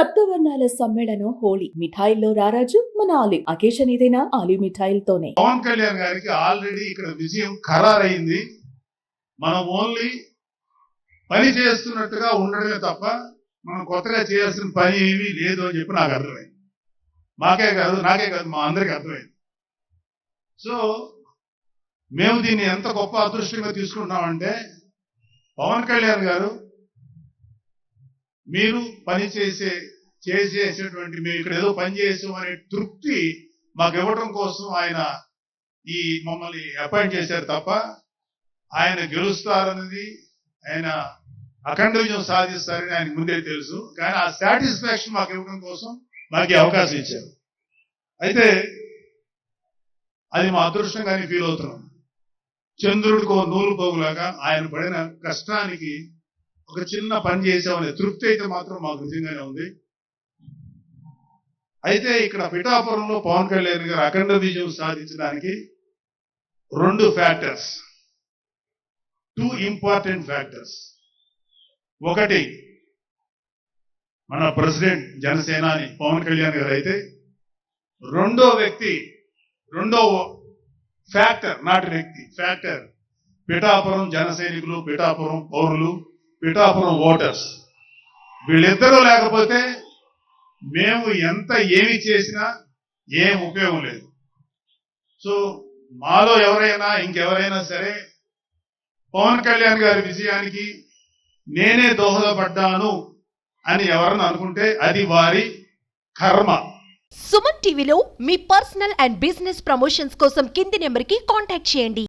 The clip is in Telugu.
సప్తవర్ణాల సమ్మేళనం హోలీ. మిఠాయిల్లో రారాజు మన ఆలివ్ అకేషన్ ఏదైనా ఆలివ్ మిఠాయిలతోనే. పవన్ కళ్యాణ్ గారికి ఆల్రెడీ ఇక్కడ విజయం ఖరారైంది. మనం ఓన్లీ పని చేస్తున్నట్టుగా ఉండడమే తప్ప మనం కొత్తగా చేయాల్సిన పని ఏమీ లేదు అని చెప్పి నాకు అర్థమైంది. మాకే కాదు నాకే కాదు మా అందరికీ అర్థమైంది. సో మేము దీన్ని ఎంత గొప్ప అదృష్టంగా తీసుకుంటున్నామంటే పవన్ కళ్యాణ్ గారు మీరు పని చేసే చేసేసేటువంటి మేము ఇక్కడ ఏదో పని చేసాం అనే తృప్తి మాకు ఇవ్వడం కోసం ఆయన ఈ మమ్మల్ని అపాయింట్ చేశారు తప్ప ఆయన గెలుస్తారన్నది ఆయన అఖండ విజయం సాధిస్తారని ఆయనకు ముందే తెలుసు. కానీ ఆ సాటిస్ఫాక్షన్ మాకు ఇవ్వడం కోసం మాకు అవకాశం ఇచ్చారు. అయితే అది మా అదృష్టంగానే ఫీల్ అవుతున్నాం. చంద్రుడికో నూలు పోగులాగా ఆయన పడిన కష్టానికి ఒక చిన్న పని చేసామనే తృప్తి అయితే మాత్రం మాకు నిజంగానే ఉంది. అయితే ఇక్కడ పిఠాపురంలో పవన్ కళ్యాణ్ గారు అఖండ విజయం సాధించడానికి రెండు ఫ్యాక్టర్స్ టూ ఇంపార్టెంట్ ఫ్యాక్టర్స్ ఒకటి మన ప్రెసిడెంట్ జనసేనాని పవన్ కళ్యాణ్ గారు అయితే రెండో వ్యక్తి రెండో ఫ్యాక్టర్ నాటి వ్యక్తి ఫ్యాక్టర్ పిఠాపురం జన సైనికులు పిఠాపురం పౌరులు పిఠాపురం ఓటర్స్ వీళ్ళిద్దరూ లేకపోతే మేము ఎంత ఏమి చేసినా ఏం ఉపయోగం లేదు. సో మాలో ఎవరైనా ఇంకెవరైనా సరే పవన్ కళ్యాణ్ గారి విజయానికి నేనే దోహదపడ్డాను అని ఎవరన్నా అనుకుంటే అది వారి కర్మ. సుమన్ టీవీలో మీ పర్సనల్ అండ్ బిజినెస్ ప్రమోషన్స్ కోసం కింది నెంబర్కి కాంటాక్ట్ చేయండి.